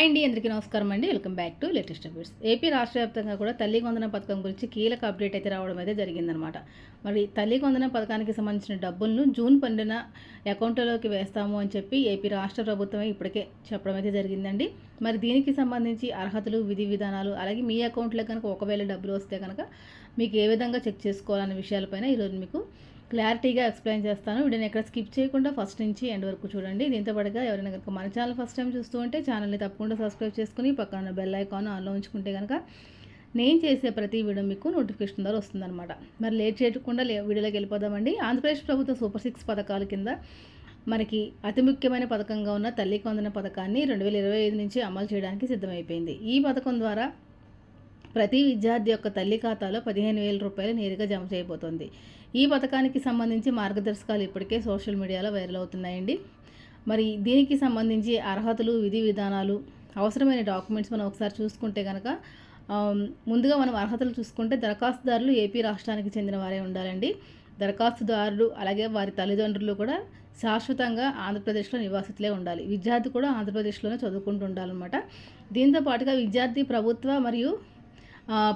Hi అండి అందరికీ నమస్కారం అండి. Welcome back to latest updates. AP రాష్ట్ర వ్యాప్తంగా కూడా తల్లి వందన పథకం గురించి కీలక అప్డేట్ అయితే రావడం అయితే జరిగిందనమాట మరి తల్లి వందన పథకానికి సంబంధించిన డబ్బులను జూన్ పన్నెండున అకౌంట్లోకి వేస్తాము అని చెప్పి ఏపీ రాష్ట్ర ప్రభుత్వమే ఇప్పటికే చెప్పడం అయితే జరిగిందండి. మరి దీనికి సంబంధించి అర్హతలు విధి విధానాలు అలాగే మీ అకౌంట్లో కనుక ఒకవేళ డబ్బులు వస్తే కనుక మీకు ఏ విధంగా చెక్ చేసుకోవాలనే విషయాలపైన ఈరోజు మీకు క్లారిటీగా ఎక్స్ప్లెయిన్ చేస్తాను. వీడియోని ఎక్కడ స్కిప్ చేయకుండా ఫస్ట్ నుంచి ఎండ్ వరకు చూడండి. దీంతో పాటుగా ఎవరైనా కనుక మన ఛానల్ ఫస్ట్ టైం చూస్తూ ఉంటే ఛానల్ని తప్పకుండా సబ్స్క్రైబ్ చేసుకుని పక్కన బెల్ ఐకాన్ ఆన్లో ఉంచుకుంటే కనుక నేను చేసే ప్రతి వీడియో మీకు నోటిఫికేషన్ ద్వారా వస్తుందన్నమాట. మరి లేట్ చేయకుండా లే వీడియోలోకి వెళ్ళిపోదామండి. ఆంధ్రప్రదేశ్ ప్రభుత్వ సూపర్ సిక్స్ పథకాల కింద మనకి అతి ముఖ్యమైన పథకంగా ఉన్న తల్లి కొందన పథకాన్ని రెండు వేల ఇరవై ఐదు నుంచి అమలు చేయడానికి సిద్ధమైపోయింది. ఈ పథకం ద్వారా ప్రతి విద్యార్థి యొక్క తల్లి ఖాతాలో పదిహేను వేల రూపాయలు నేరుగా జమ చేయబోతోంది. ఈ పథకానికి సంబంధించి మార్గదర్శకాలు ఇప్పటికే సోషల్ మీడియాలో వైరల్ అవుతున్నాయండి. మరి దీనికి సంబంధించి అర్హతలు విధి విధానాలు అవసరమైన డాక్యుమెంట్స్ మనం ఒకసారి చూసుకుంటే కనుక ముందుగా మనం అర్హతలు చూసుకుంటే దరఖాస్తుదారులు ఏపీ రాష్ట్రానికి చెందిన వారే ఉండాలండి. దరఖాస్తుదారులు అలాగే వారి తల్లిదండ్రులు కూడా శాశ్వతంగా ఆంధ్రప్రదేశ్లో నివాసితులే ఉండాలి. విద్యార్థి కూడా ఆంధ్రప్రదేశ్లోనే చదువుకుంటూ ఉండాలన్నమాట. దీంతో పాటుగా విద్యార్థి ప్రభుత్వ మరియు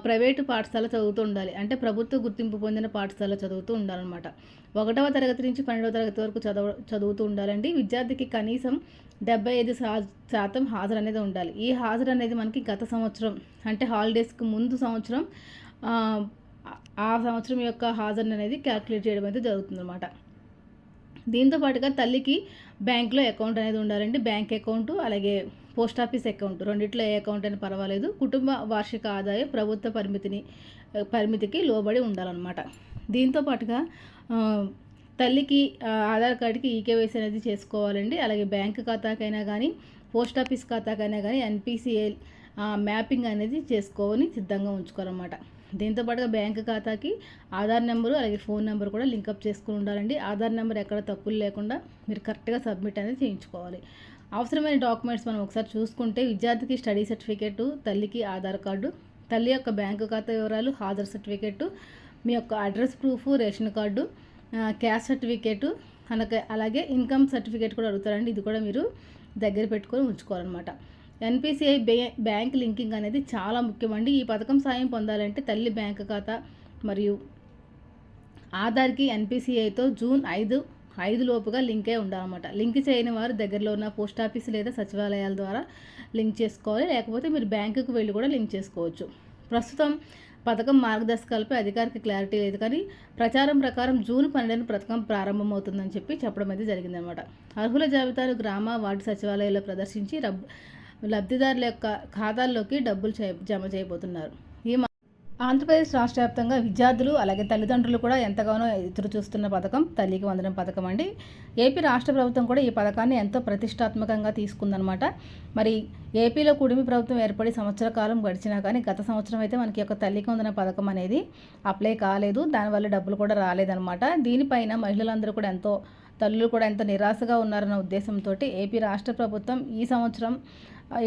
ప్రైవేటు పాఠశాల చదువుతూ ఉండాలి. అంటే ప్రభుత్వ గుర్తింపు పొందిన పాఠశాల చదువుతూ ఉండాలన్నమాట. ఒకటవ తరగతి నుంచి పన్నెండవ తరగతి వరకు చదవ చదువుతూ ఉండాలండి. విద్యార్థికి కనీసం డెబ్బై ఐదు శా శాతం హాజరు అనేది ఉండాలి. ఈ హాజరు అనేది మనకి గత సంవత్సరం అంటే హాలిడేస్కి ముందు సంవత్సరం ఆ, ఆ సంవత్సరం యొక్క హాజరు అనేది క్యాల్కులేట్ చేయడం అయితే జరుగుతుందన్నమాట. దీంతో పాటుగా తల్లికి బ్యాంక్లో అకౌంట్ అనేది ఉండాలండి. బ్యాంక్ అకౌంట్ అలాగే పోస్ట్ ఆఫీస్ అకౌంట్ రెండిట్లో ఏ అకౌంట్ అయినా పర్వాలేదు. కుటుంబ వార్షిక ఆదాయం ప్రభుత్వ పరిమితిని పరిమితికి లోబడి ఉండాలన్నమాట. దీంతో పాటుగా తల్లికి ఆధార్ కార్డుకి ఈకేవైసీ అనేది చేసుకోవాలండి. అలాగే బ్యాంక్ ఖాతాకైనా కానీ పోస్ట్ ఆఫీస్ ఖాతాకైనా కానీ ఎన్పిసిఎల్ మ్యాపింగ్ అనేది చేసుకోవని సిద్ధంగా ఉంచుకోవాలన్నమాట. దీంతో పాటుగా బ్యాంక్ ఖాతాకి ఆధార్ నెంబరు అలాగే ఫోన్ నెంబర్ కూడా లింకప్ చేసుకుని ఉండాలండి. ఆధార్ నెంబర్ ఎక్కడ తప్పులు లేకుండా మీరు కరెక్ట్గా సబ్మిట్ అనేది చేయించుకోవాలి. అవసరమైన డాక్యుమెంట్స్ మనం ఒకసారి చూసుకుంటే విద్యార్థికి స్టడీ సర్టిఫికేటు తల్లికి ఆధార్ కార్డు తల్లి యొక్క బ్యాంకు ఖాతా వివరాలు హాజరు సర్టిఫికేటు మీ యొక్క address proof ration card cash caste certificate అలాగే అలాగే ఇన్కమ్ సర్టిఫికేట్ కూడా అడుగుతారండి. ఇది కూడా మీరు దగ్గర పెట్టుకొని ఉంచుకోవాలన్నమాట. ఎన్పిసిఐ బ్యాంక్ లింకింగ్ అనేది చాలా ముఖ్యమండి. ఈ పథకం సాయం పొందాలంటే తల్లి బ్యాంక్ ఖాతా మరియు ఆధార్కి ఎన్పిసిఐతో జూన్ ఐదు ఐదు లోపుగా లింక్ అయి ఉండాలన్నమాట. లింక్ చేయని వారు దగ్గరలో ఉన్న పోస్ట్ ఆఫీస్ లేదా సచివాలయాల ద్వారా లింక్ చేసుకోవాలి. లేకపోతే మీరు బ్యాంకుకు వెళ్ళి కూడా లింక్ చేసుకోవచ్చు. ప్రస్తుతం పథకం మార్గదర్శకాలపై అధికారిక క్లారిటీ లేదు కానీ ప్రచారం ప్రకారం జూన్ పన్నెండున పథకం ప్రారంభమవుతుందని చెప్పి చెప్పడం అయితే జరిగిందనమాట అర్హుల జాబితాను గ్రామ వార్డు సచివాలయాల్లో ప్రదర్శించి రబ్ లబ్ధిదారుల యొక్క ఖాతాల్లోకి డబ్బులు చే జమ చేయబోతున్నారు. ఈ మ- ఆంధ్రప్రదేశ్ రాష్ట్ర వ్యాప్తంగా విద్యార్థులు అలాగే తల్లిదండ్రులు కూడా ఎంతగానో ఎదురు చూస్తున్న పథకం తల్లికి వందనం పథకం అండి. ఏపీ రాష్ట్ర ప్రభుత్వం కూడా ఈ పథకాన్ని ఎంతో ప్రతిష్టాత్మకంగా తీసుకుందనమాట మరి ఏపీలో కుడిమి ప్రభుత్వం ఏర్పడి సంవత్సర కాలం గడిచినా కానీ గత సంవత్సరం అయితే మనకి యొక్క తల్లికి వందన పథకం అనేది అప్లై కాలేదు. దానివల్ల డబ్బులు కూడా రాలేదనమాట దీనిపైన మహిళలందరూ కూడా ఎంతో తల్లులు కూడా ఎంతో నిరాశగా ఉన్నారన్న ఉద్దేశంతో ఏపీ రాష్ట్ర ప్రభుత్వం ఈ సంవత్సరం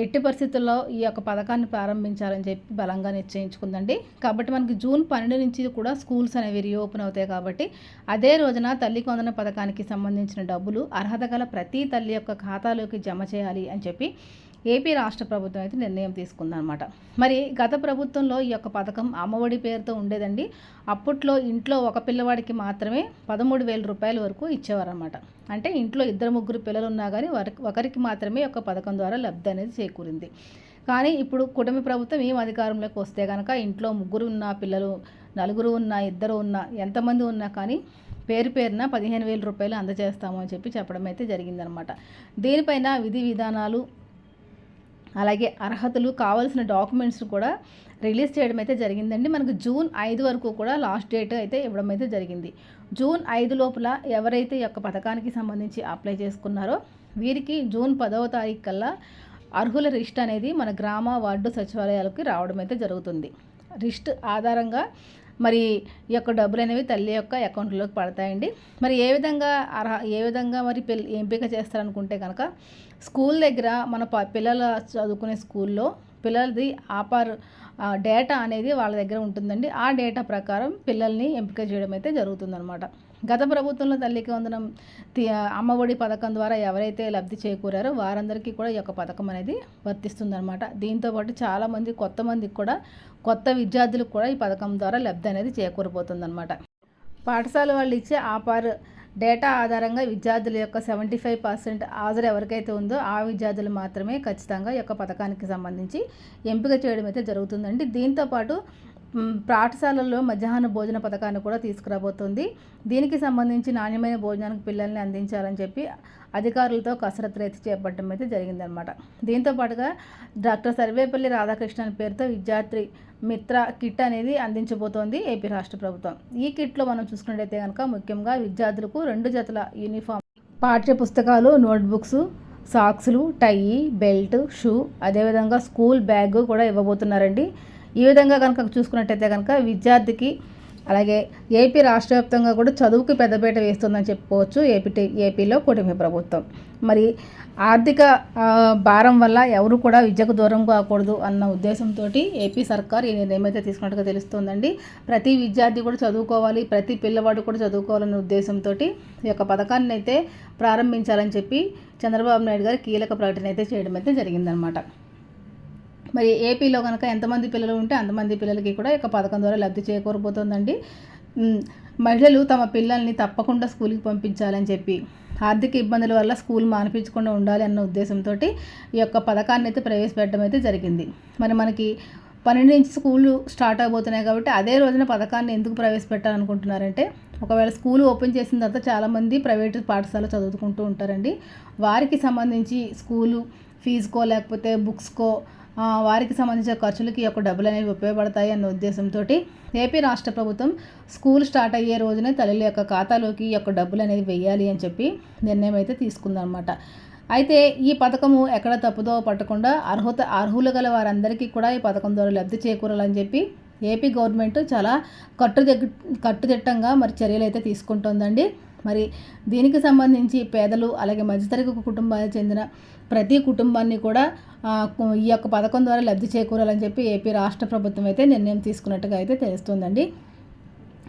ఎట్టి పరిస్థితుల్లో ఈ యొక్క పథకాన్ని ప్రారంభించాలని చెప్పి బలంగా నిశ్చయించుకుందండి. కాబట్టి మనకి జూన్ పన్నెండు నుంచి కూడా స్కూల్స్ అనేవి రీఓపెన్ అవుతాయి కాబట్టి అదే రోజున తల్లి కొందన పథకానికి సంబంధించిన డబ్బులు అర్హత గల ప్రతి తల్లి యొక్క ఖాతాలోకి జమ చేయాలి అని చెప్పి ఏపీ రాష్ట్ర ప్రభుత్వం అయితే నిర్ణయం తీసుకుందనమాట మరి గత ప్రభుత్వంలో ఈ యొక్క పథకం అమ్మఒడి పేరుతో ఉండేదండి. అప్పట్లో ఇంట్లో ఒక పిల్లవాడికి మాత్రమే పదమూడు వేల రూపాయల వరకు ఇచ్చేవారనమాట అంటే ఇంట్లో ఇద్దరు ముగ్గురు పిల్లలు ఉన్నా కానీ ఒకరికి మాత్రమే ఒక యొక్క పథకం ద్వారా లబ్ధి అనేది చేకూరింది. కానీ ఇప్పుడు కుటుంబ ప్రభుత్వం ఏం అధికారంలోకి వస్తే కనుక ఇంట్లో ముగ్గురు ఉన్న పిల్లలు నలుగురు ఉన్న ఇద్దరు ఉన్న ఎంతమంది ఉన్నా కానీ పేరు పేరున పదిహేను వేల రూపాయలు అందజేస్తాము అని చెప్పి చెప్పడం అయితే జరిగిందనమాట దీనిపైన విధి విధానాలు అలాగే అర్హతలు కావాల్సిన డాక్యుమెంట్స్ కూడా రిలీజ్ చేయడం అయితే జరిగిందండి. మనకు జూన్ ఐదు వరకు కూడా లాస్ట్ డేట్ అయితే ఇవ్వడం అయితే జరిగింది. జూన్ ఐదు లోపల ఎవరైతే ఈ యొక్క పథకానికి సంబంధించి అప్లై చేసుకున్నారో వీరికి జూన్ పదవ తారీఖు కల్లా అర్హుల రిస్ట్ అనేది మన గ్రామ వార్డు సచివాలయాలకి రావడం అయితే జరుగుతుంది. రిస్ట్ ఆధారంగా మరి ఈ యొక్క డబ్బులు అనేవి తల్లి యొక్క అకౌంట్లోకి పడతాయండి. మరి ఏ విధంగా అర్హ ఏ విధంగా మరి పిల్ల ఎంపిక చేస్తారనుకుంటే కనుక స్కూల్ దగ్గర మన ప పిల్లల చదువుకునే స్కూల్లో పిల్లలది ఆపర్ డేటా అనేది వాళ్ళ దగ్గర ఉంటుందండి. ఆ డేటా ప్రకారం పిల్లల్ని ఎంపిక చేయడం అయితే జరుగుతుందన్నమాట. గత ప్రభుత్వంలో తల్లికి వందనం అమ్మ అమ్మఒడి పథకం ద్వారా ఎవరైతే లబ్ధి చేకూరారో వారందరికీ కూడా ఈ యొక్క పథకం అనేది వర్తిస్తుందన్నమాట. దీంతోపాటు చాలామంది కొత్త మందికి కూడా కొత్త విద్యార్థులకు కూడా ఈ పథకం ద్వారా లబ్ధి అనేది చేకూరబోతుందన్నమాట. పాఠశాల వాళ్ళు ఇచ్చే ఆపార్ డేటా ఆధారంగా విద్యార్థుల యొక్క సెవెంటీ ఫైవ్ పర్సెంట్ హాజరు ఎవరికైతే ఉందో ఆ విద్యార్థులు మాత్రమే ఖచ్చితంగా ఈ యొక్క పథకానికి సంబంధించి ఎంపిక చేయడం అయితే జరుగుతుందండి దీంతోపాటు పాఠశాలల్లో మధ్యాహ్న భోజన పథకాన్ని కూడా తీసుకురాబోతుంది. దీనికి సంబంధించి నాణ్యమైన భోజనానికి పిల్లల్ని అందించాలని చెప్పి అధికారులతో కసరత్తు అయితే చేపట్టడం అయితే జరిగిందనమాట దీంతో పాటుగా డాక్టర్ సర్వేపల్లి రాధాకృష్ణన్ పేరుతో విద్యార్థి మిత్ర కిట్ అనేది అందించబోతోంది ఏపీ రాష్ట్ర ప్రభుత్వం. ఈ కిట్లో మనం చూసుకున్నట్టయితే కనుక ముఖ్యంగా విద్యార్థులకు రెండు జతల యూనిఫామ్ పాఠ్య పుస్తకాలు నోట్బుక్స్ సాక్స్లు టై బెల్ట్ షూ అదేవిధంగా స్కూల్ బ్యాగ్ కూడా ఇవ్వబోతున్నారండి. ఈ విధంగా కనుక చూసుకున్నట్టయితే కనుక విద్యార్థికి అలాగే ఏపీ రాష్ట్ర వ్యాప్తంగా కూడా చదువుకి పెద్దపీట వేస్తుందని చెప్పుకోవచ్చు. ఏపీ ఏపీలో కూటమి ప్రభుత్వం. మరి ఆర్థిక భారం వల్ల ఎవరు కూడా విద్యకు దూరం కాకూడదు అన్న ఉద్దేశంతో ఏపీ సర్కార్ ఈ నిర్ణయం అయితే తీసుకున్నట్టుగా తెలుస్తుందండి. ప్రతి విద్యార్థి కూడా చదువుకోవాలి ప్రతి పిల్లవాడు కూడా చదువుకోవాలన్న ఉద్దేశంతో ఈ యొక్క పథకాన్ని అయితే ప్రారంభించాలని చెప్పి చంద్రబాబు నాయుడు గారు కీలక ప్రకటన అయితే చేయడం అయితే జరిగిందనమాట మరి ఏపీలో కనుక ఎంతమంది పిల్లలు ఉంటే అంతమంది పిల్లలకి కూడా ఈ పథకం ద్వారా లబ్ధి చేకూరబోతోందండి. మహిళలు తమ పిల్లల్ని తప్పకుండా స్కూల్కి పంపించాలని చెప్పి ఆర్థిక ఇబ్బందుల వల్ల స్కూల్ మానిపించకుండా ఉండాలి అన్న ఉద్దేశంతో ఈ యొక్క పథకాన్ని అయితే ప్రవేశపెట్టడం అయితే జరిగింది. మరి మనకి పన్నెండు నుంచి స్కూళ్ళు స్టార్ట్ అవబోతున్నాయి కాబట్టి అదే రోజున పథకాన్ని ఎందుకు ప్రవేశపెట్టాలనుకుంటున్నారంటే ఒకవేళ స్కూల్ ఓపెన్ చేసిన తర్వాత చాలామంది ప్రైవేటు పాఠశాల చదువుకుంటూ ఉంటారండి. వారికి సంబంధించి స్కూలు ఫీజుకో లేకపోతే బుక్స్కో వారికి సంబంధించిన ఖర్చులకి యొక్క డబ్బులు అనేవి ఉపయోగపడతాయి అన్న ఉద్దేశంతో ఏపీ రాష్ట్ర ప్రభుత్వం స్కూల్ స్టార్ట్ అయ్యే రోజునే తల్లుల యొక్క ఖాతాలోకి ఈ యొక్క డబ్బులు అనేది వెయ్యాలి అని చెప్పి నిర్ణయం అయితే తీసుకుందనమాట అయితే ఈ పథకము ఎక్కడ తప్పుదో పట్టకుండా అర్హత అర్హులు గల వారందరికీ కూడా ఈ పథకం ద్వారా లబ్ధి చేకూరాలని చెప్పి ఏపీ గవర్నమెంట్ చాలా కట్టుదిట్ కట్టుదిట్టంగా మరి చర్యలు అయితే తీసుకుంటుందండి. మరి దీనికి సంబంధించి పేదలు అలాగే మధ్యతరగతి కుటుంబాలకు చెందిన ప్రతి కుటుంబాన్ని కూడా ఈ యొక్క పథకం ద్వారా లబ్ధి చేకూరాలని చెప్పి ఏపీ రాష్ట్ర ప్రభుత్వం అయితే నిర్ణయం తీసుకున్నట్టుగా అయితే తెలుస్తుందండి.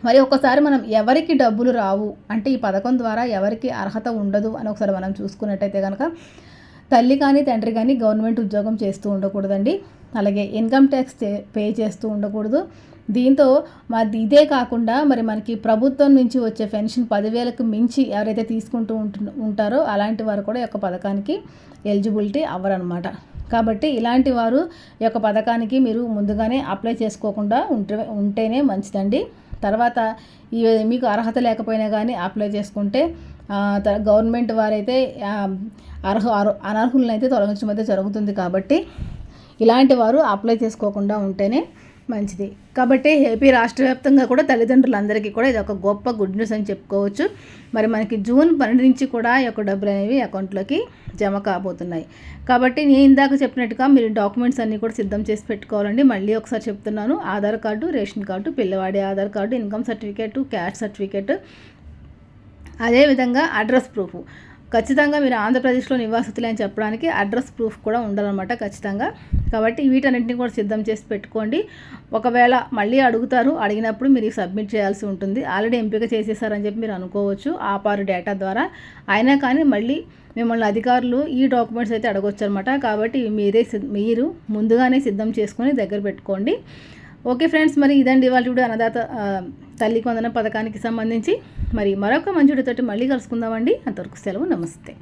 మరి ఒకసారి మనం ఎవరికి డబ్బులు రావు అంటే ఈ పథకం ద్వారా ఎవరికి అర్హత ఉండదు అని ఒకసారి మనం చూసుకున్నట్టయితే కనుక తల్లి కానీ తండ్రి కానీ గవర్నమెంట్ ఉద్యోగం చేస్తూ ఉండకూడదండి. అలాగే ఇన్కమ్ ట్యాక్స్ పే చేస్తూ ఉండకూడదు. దీంతో మరి ఇదే కాకుండా మరి మనకి ప్రభుత్వం నుంచి వచ్చే పెన్షన్ పదివేలకు మించి ఎవరైతే తీసుకుంటూ ఉంటు ఉంటారో అలాంటి వారు కూడా ఈ యొక్క పథకానికి ఎలిజిబిలిటీ అవ్వరనమాట కాబట్టి ఇలాంటి వారు ఈ యొక్క పథకానికి మీరు ముందుగానే అప్లై చేసుకోకుండా ఉంటే ఉంటేనే మంచిదండి. తర్వాత ఈ మీకు అర్హత లేకపోయినా కానీ అప్లై చేసుకుంటే త- గవర్నమెంట్ వారైతే అర్హ- అనర్హులను అయితే తొలగించడం అయితే జరుగుతుంది కాబట్టి ఇలాంటి వారు అప్లై చేసుకోకుండా ఉంటేనే మంచిది. కాబట్టి ఏపీ రాష్ట్ర వ్యాప్తంగా కూడా తల్లిదండ్రులందరికీ కూడా ఇది ఒక గొప్ప గుడ్ న్యూస్ అని చెప్పుకోవచ్చు. మరి మనకి జూన్ పన్నెండు నుంచి కూడా ఈ యొక్క డబ్బులు అనేవి అకౌంట్లోకి జమ కాబోతున్నాయి. కాబట్టి నేను ఇందాక చెప్పినట్టుగా మీరు డాక్యుమెంట్స్ అన్నీ కూడా సిద్ధం చేసి పెట్టుకోవాలండి. మళ్ళీ ఒకసారి చెప్తున్నాను. ఆధార్ కార్డు రేషన్ కార్డు పిల్లవాడి Aadhaar card income certificate caste certificate. అదేవిధంగా అడ్రస్ ప్రూఫ్. ఖచ్చితంగా మీరు ఆంధ్రప్రదేశ్లో నివాసితులే అని చెప్పడానికి అడ్రస్ ప్రూఫ్ కూడా ఉండాలన్నమాట ఖచ్చితంగా. కాబట్టి వీటన్నింటినీ కూడా సిద్ధం చేసి పెట్టుకోండి. ఒకవేళ మళ్ళీ అడుగుతారు అడిగినప్పుడు మీరు సబ్మిట్ చేయాల్సి ఉంటుంది. ఆల్రెడీ ఎంపిక చేసేసారని చెప్పి మీరు అనుకోవచ్చు ఆపారు డేటా ద్వారా. అయినా కానీ మళ్ళీ మిమ్మల్ని అధికారులు ఈ డాక్యుమెంట్స్ అయితే అడగొచ్చు అనమాట కాబట్టి మీరే మీరు ముందుగానే సిద్ధం చేసుకొని దగ్గర పెట్టుకోండి. ఓకే ఫ్రెండ్స్ మరి ఇదండి ఇవాళ వీడియో అన్నదాత తల్లి కొందన పథకానికి సంబంధించి. మరి మరొక మంచి వీడియోతోటి మళ్ళీ కలుసుకుందామండి. అంతవరకు సెలవు నమస్తే.